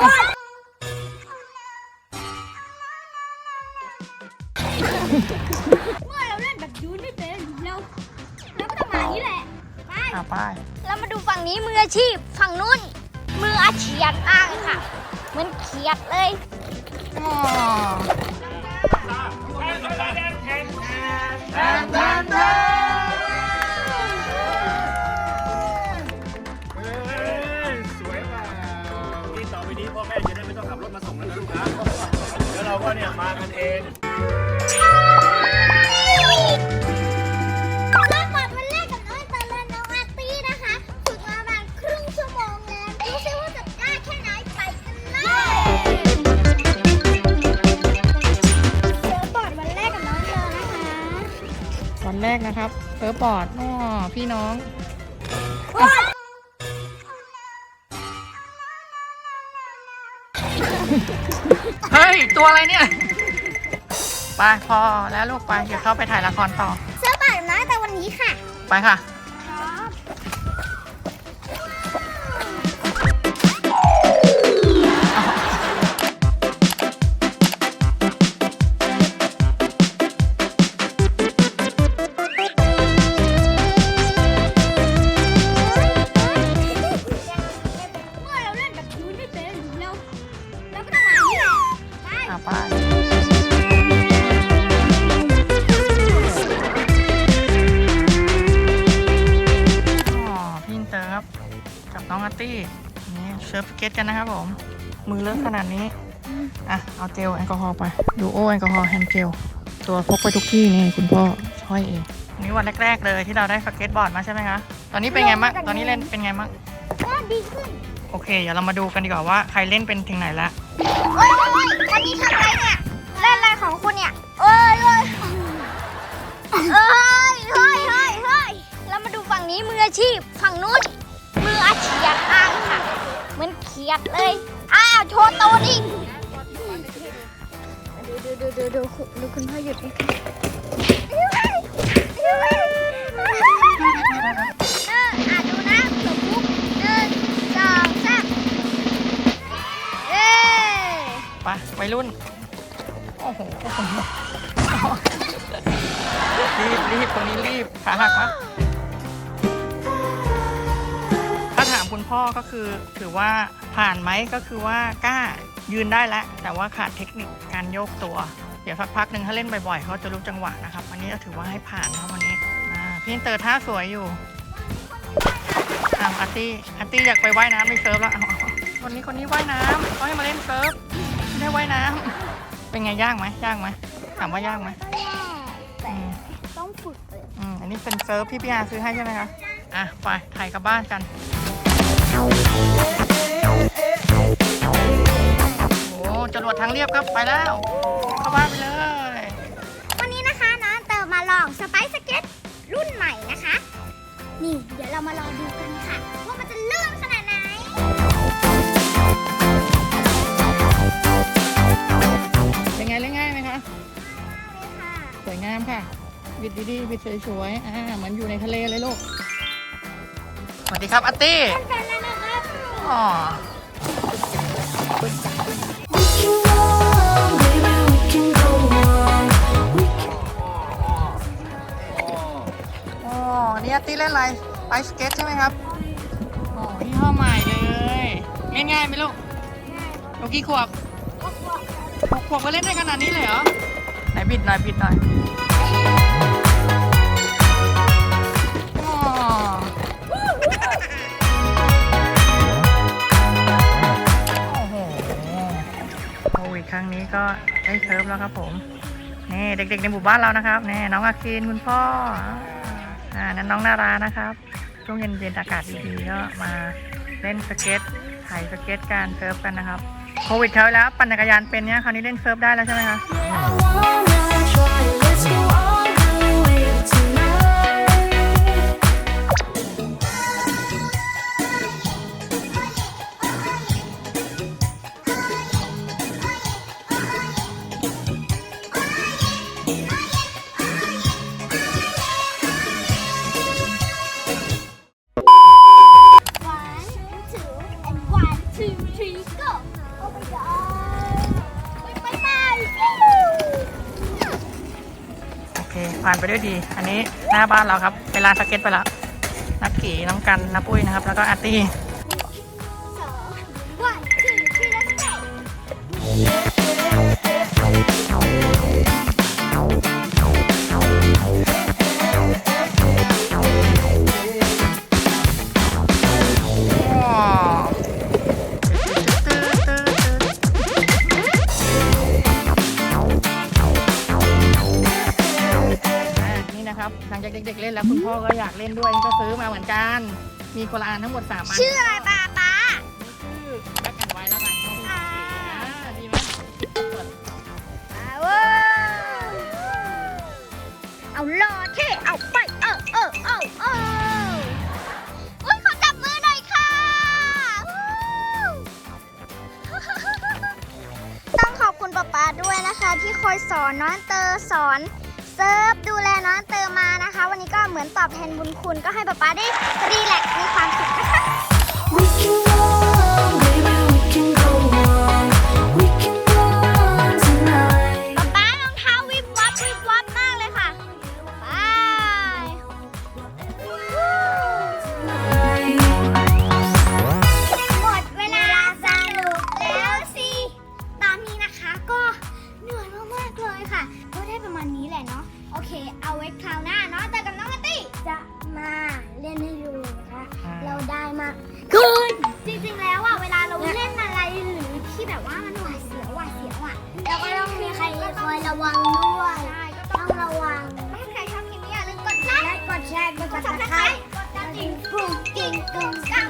เมื่อเราเล่นแบบยูนไม่เป็นเราเราก็ต้องมาอย่างนี้แหละ ไป อะไปเรามาดูฝั่งนี้มืออาชีพฝั่งนู้น มืออาเฉียดอ้างค่ะ เหมือนเขียดเลย อ๋อาจะกล้าแค่ไหนไปกันเลยเซิร์ฟบอร์ดวันแรกกับน้องเตอร์นะคะวันแรกนะครับเซิร์ฟบอร์ดอ๋อพี่น้องเฮ้ย ตัวอะไรเนี่ย ไปพอแล้วลูกไป เดี๋ยวเข้าไปถ่ายละครต่อ เสื้อบอร์ดน้อยแต่วันนี้ค่ะ ไปค่ะ ร์ฟสเก็ตกันนะครับผม มือเลอะขนาดนี้ อะ เอาเจลแอลกอฮอล์ไป ดูโอแอลกอฮอล์แฮนด์เจล ตัวพกไปทุกที่นี่คุณพ่อช่อยเองนี่วันแรก ๆ เลยที่เราได้สเก็ตบอร์ดมาใช่ไหมคะ ตอนนี้เป็นไงบ้างตอนนี้เล่นเป็นไงบ้างก็ดีขึ้น โอเค เดี๋ยวเรามาดูกันดีกว่าว่าใครเล่นเป็นถึงไหนละ ดูดูดูดูดูดูคุณพ่อหยุดดิเอออะดูนะสมมุติหนึ่งสองสามเย้ไปวัยรุ่นโอ้โหโอ้โหรีบรีบคนนี้รีบขาหักปะถ้าถามคุณพ่อก็คือถือว่าผ่านไหมก็คือว่ากล้า ยืนได้แล้วแต่ว่าขาดเทคนิคการโยกตัว เดี๋ยวสักพักหนึ่งถ้าเล่นบ่อยๆเขาจะรู้จังหวะนะครับ อันนี้ก็ถือว่าให้ผ่านนะครับวันนี้อ่าพี่อินเตอร์ท่าสวยอยู่อ้าวอาร์ตี้อาร์ตี้อยากไปว่ายน้ำในเซิร์ฟแล้วเอาเอาเอาวันนี้คนนี้ว่ายน้ำเขาให้มาเล่นเซิร์ฟไม่ได้ว่ายน้ำเป็นไงยากไหมยากไหมถามว่ายากไหมแต่อืมต้องฝึกเลยอืมอันนี้เป็นเซิร์ฟที่พี่อาซื้อให้ใช่ไหมคะอะไปถ่ายกลับบ้านกัน โอ้จรวดทางเรียบครับไปแล้ว เข้าบ้านไปเลย วันนี้นะคะน้องเติมมาลองสไปซ์สเก็ตรุ่นใหม่นะคะ นี่เดี๋ยวเรามาลองดูกันค่ะ ว่ามันจะเลื่อนขนาดไหน เป็นไงเล่นง่ายไหมคะนี่ค่ะสวยงามค่ะ บิดดีๆบิดสวยๆอ่าเหมือนอยู่ในทะเลเลยลูก สวัสดีครับอาร์ตี้เป็นแล้วนะครับอ๋ออ๋อ นี่อาร์ตี้เล่นอะไรไอสเก็ตใช่ไหมครับโอ้ยี่ห้อใหม่เลยเล่นง่ายไหมลูกลูกกี่ขวบหกขวบก็เล่นได้ขนาดนี้เลยเหรอไหนบิดหน่อยบิดหน่อยอ๋อโอ้โหโควิดครั้งนี้ก็ได้เซิร์ฟแล้วครับผม นี่เด็กๆในหมู่บ้านเรานะครับ นี่น้องอาคินคุณพ่อ อ่านั่นน้องนารานะครับช่วงเย็นๆอากาศดีๆก็มาเล่นสเก็ตถ่ายสเก็ตการเซิร์ฟกันนะครับ โควิดเขาแล้วปั่นจักรยานเป็นเนี่ยคราวนี้เล่นเซิร์ฟได้แล้วใช่ไหมคะ two three go โอ้ไปกันไปไปไปโอเค ผ่านไปด้วยดี อันนี้หน้าบ้านเราครับเวลานสเก็ตไปแล้วนักกีน้องกันน้าปุ้ยนะครับ แล้วก็อาร์ตี้ one two three let's go นแล้วคุณพ่อก็อยากเล่นด้วยก็ซื้อมาเหมือนกัน มีคนละอันทั้งหมด3อันชื่ออะไรป้าป้าชื่อแบ็คแอนไว้แล้วกันเขาดูสีนะดีไหมเอาเว้ยเอารอเท่เอาไปเออเออเออเอออุ้ยขอจับมือหน่อยค่ะวู้ต้องขอบคุณป๊าป๊าด้วยนะคะ ที่คอยสอนน้องเตอร์สอนเซิร์ฟดูแลน้องเตอร์ือนตอบแทนบุญคุณ ก็ให้ป๊าป๊าได้รีแลกซ์มีความสุขนะคะ We can go on, baby, we can go on. We not that ป๊าป๊ารองเท้าวิบวับวิบวับมากเลยค่ะไป หมดเวลาสนุแล้วสิ ตอนนี้นะคะก็เหนื่อยมากๆเลยค่ะ ก็ได้ประมาณนี้แหละเนาะ โอเค เอาไว้คราวหน้าเนาะเจอกันน้องกรต จะมาเล่นให้ดูนะคะเราได้มาคืนจริงๆ แล้วอะเวลาเราเล่นอะไรหรือที่แบบว่ามันหวาดเสียวหวาดเสียวอะเราก็ต้องมีใครคอยระวังด้วยต้องระวังถ้าใครชอบคลิปนี้อย่าลืมกดไลค์และกดแชร์กดกดซับไครกดกระดิ่งกรุ้งกริ่งกรุ้งกรัง